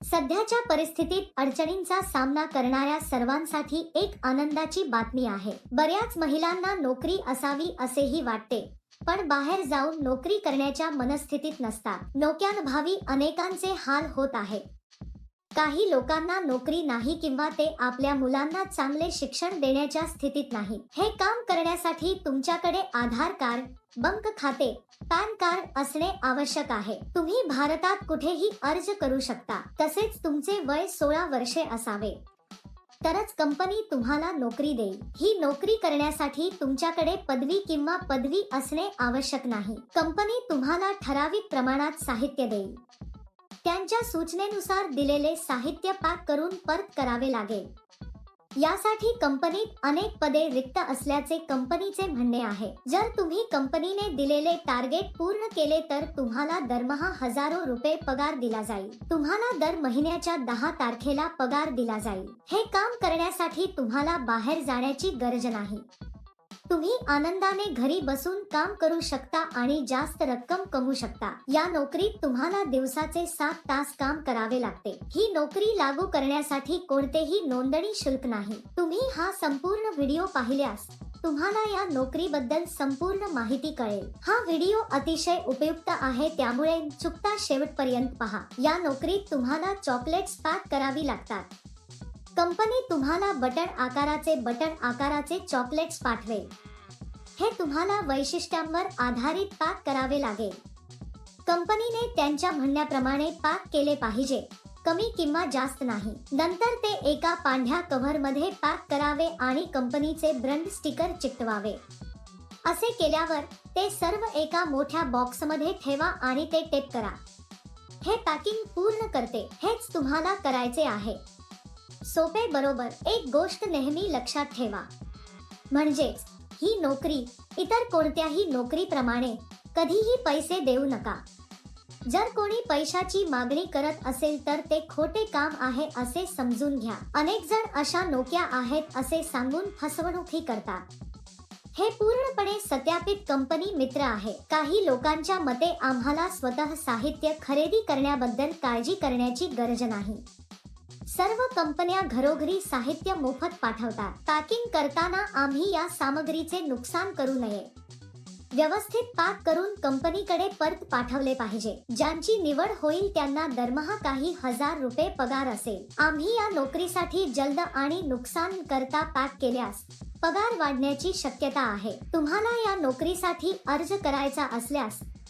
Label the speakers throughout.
Speaker 1: सध्याच्या परिस्थितीत अडचणींचा सामना करणाऱ्या सर्वांसाठी एक आनंदाची बातमी आहे. बऱ्याच महिलांना नोकरी असावी असेही वाटते पण बाहेर जाऊन नोकरी करण्याच्या मनस्थितीत नसतात. नोक्यानभावी अनेकांचे हाल होत आहे. काही लोकांना नोकरी नाही किंवा ते आपल्या मुलांना चांगले शिक्षण देण्याच्या स्थितीत नाही. हे काम करण्यासाठी तुमच्याकडे आधार कार्ड बँक खाते पॅन कार्ड असणे आवश्यक आहे. तुम्ही भारतात कुठेही अर्ज करू शकता. तसेच तुमचे वय सोळा वर्षे असावे. तरच कंपनी तुम्हाला नोकरी देईल. ही नोकरी करण्यासाठी तुमच्याकडे पदवी किंवा पदवी असणे आवश्यक नाही. कंपनी तुम्हाला ठराविक प्रमाणात साहित्य देईल. त्यांच्या सूचनेनुसार दिलेले साहित्य पॅक करून परत करावे लागेल. यासाठी कंपनीत अनेक पदे रिक्त असल्याचे कंपनीचे म्हणणे आहे. जर तुम्ही कंपनीने दिलेले टार्गेट पूर्ण केले तर तुम्हाला दरमहा हजारो रुपये पगार दिला जाईल. तुम्हाला दर महिन्याच्या दहा तारखेला पगार दिला जाईल. हे काम करण्यासाठी तुम्हाला बाहेर जाण्याची गरज नाही. तुम्ही आनंदाने घरी बसून काम करू शकता आणि जास्त रक्कम कमवू शकता. या नोकरीत तुम्हाला दिवसाचे सात तास काम करावे लागते. ही नोकरी लागू करण्यासाठी कोणतेही नोंदणी शुल्क नाही. तुम्ही हा संपूर्ण व्हिडिओ पाहिल्यास तुम्हाला या नोकरीबद्दल संपूर्ण माहिती कळेल. हा व्हिडिओ अतिशय उपयुक्त आहे त्यामुळे चुकता शेवटपर्यंत पहा. या नोकरीत तुम्हाला चॉकलेट्स पॅक करावी लागतात. कंपनी तुम्हाला बटन आकाराचे बटन आकाराचे चॉकलेट्स पाठवेल. हे तुम्हाला वैशिष्ट्यांवर आधारित पॅक करावे लागेल. कंपनीने त्यांच्या म्हणण्याप्रमाणे पॅक केले पाहिजे. कमी किंवा जास्त नाही. नंतर ते एका पांढऱ्या कव्हरमध्ये पॅक करावे आणि कंपनीचे ब्रँड स्टिकर चिकटवावे. असे केल्यावर ते सर्व एका मोठ्या बॉक्समध्ये ठेवा आणि ते टेप करा. हे पॅकिंग पूर्ण करते. हेच तुम्हाला करायचे आहे. सोपे बरोबर एक गोष्ट नेहमी लक्षात ठेवा. म्हणजेच ही नोकरी इतर कोणत्याही नोकरीप्रमाणे कधीही पैसे देऊ नका. जर कोणी पैशाची मागणी करत असेल तर ते खोटे काम आहे असे समजून घ्या. अनेक जण अशा नोक्या आहेत असे सांगून फसवणूकही करतात. हे पूर्णपणे सत्यापित कंपनी मित्र आहे. काही लोकांच्या मते आम्हाला स्वतः साहित्य खरेदी करण्याबद्दल काळजी करण्याची गरज नाही. सर्व कंपन्या घरोघरी साहित्य मोफत पाठवतात. पॅकिंग करताना आम्ही या सामग्रीचे नुकसान करू नये. व्यवस्थित पॅक करून कंपनीकडे परत पाठवले पाहिजे. ज्यांची निवड होईल त्यांना दरमहा काही हजार रुपये पगार असेल. आम्ही या नोकरीसाठी जलद आणि नुकसान करता पॅक केल्यास पगार वाढण्याची शक्यता आहे. तुम्हाला या नोकरीसाठी अर्ज करायचा असल्यास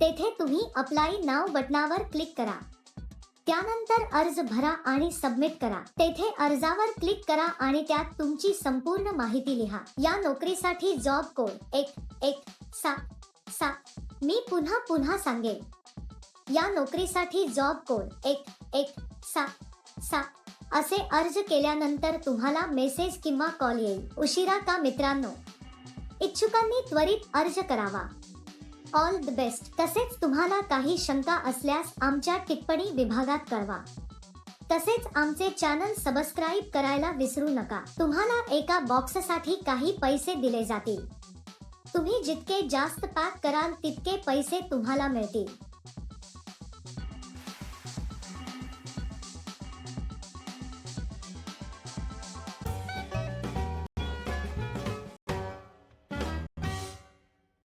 Speaker 1: तेथे तुम्ही अप्लाय नाव बटनावर क्लिक करा. त्यानंतर अर्ज भरा आणि सबमिट करा. तेथे अर्जावर क्लिक करा आणि त्यात तुमची संपूर्ण माहिती लिहा. या नोकरीसाठी जॉब कोड एक एक सात सात. मी पुन्हा पुन्हा सांगेन. या नोकरीसाठी जॉब कोड एक एक सात सात. असे अर्ज केल्यानंतर तुम्हाला मेसेज किंवा कॉल येईल. उशिरा का मित्रांनो? इच्छुकांनी त्वरित अर्ज करावा. ऑल द बेस्ट तसेच तुम्हाला काही शंका असल्यास आमच्या टिप्पणी विभागात कळवा. तसेच आमचे चॅनल सबस्क्राईब करायला विसरू नका. तुम्हाला एका बॉक्ससाठी काही पैसे दिले जातील. तुम्ही जितके जास्त पॅक कराल तितके पैसे तुम्हाला मिळतील.